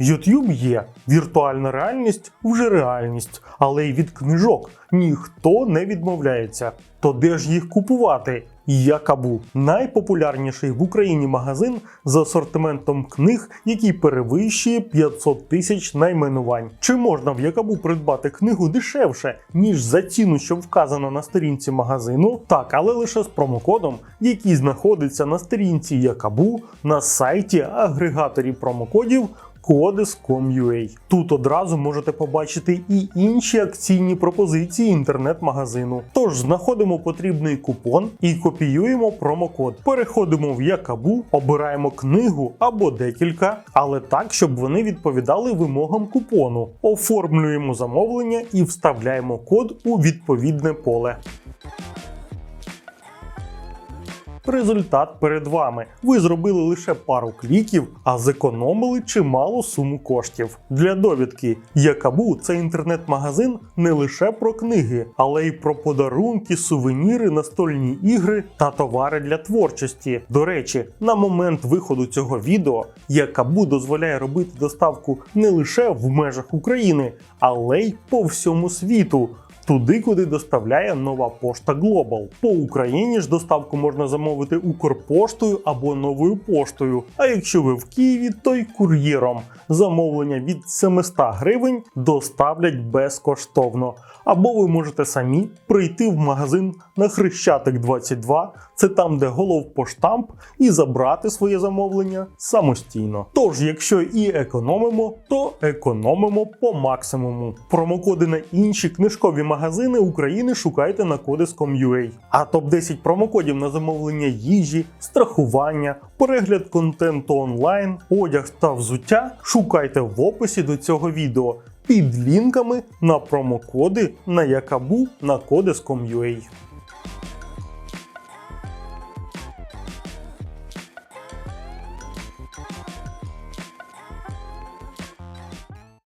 YouTube є, віртуальна реальність вже реальність, але й від книжок ніхто не відмовляється. То де ж їх купувати? Якабу найпопулярніший в Україні магазин з асортиментом книг, який перевищує 500 тисяч найменувань. Чи можна в Якабу придбати книгу дешевше, ніж за ціну, що вказано на сторінці магазину? Так, але лише з промокодом, який знаходиться на сторінці Якабу на сайті агрегаторів промокодів Codes.com.ua. Тут одразу можете побачити і інші акційні пропозиції інтернет-магазину. Тож знаходимо потрібний купон і копіюємо промокод. Переходимо в Якабу, обираємо книгу або декілька, але так, щоб вони відповідали вимогам купону. Оформлюємо замовлення і вставляємо код у відповідне поле. Результат перед вами. Ви зробили лише пару кліків, а зекономили чималу суму коштів. Для довідки, Якабу це інтернет-магазин не лише про книги, але й про подарунки, сувеніри, настольні ігри та товари для творчості. До речі, на момент виходу цього відео Якабу дозволяє робити доставку не лише в межах України, але й по всьому світу туди, куди доставляє нова пошта Global. По Україні ж доставку можна замовити Укрпоштою або новою поштою. А якщо ви в Києві, то й кур'єром. Замовлення від 700 гривень доставлять безкоштовно. Або ви можете самі прийти в магазин на Хрещатик 22, це там, де головпоштамп, і забрати своє замовлення самостійно. Тож, якщо і економимо, то економимо по максимуму. Промокоди на інші книжкові магазини України шукайте на Codes.com.ua. А топ-10 промокодів на замовлення їжі, страхування, перегляд контенту онлайн, одяг та взуття шукайте в описі до цього відео під лінками на промокоди на Якабу на Codes.com.ua.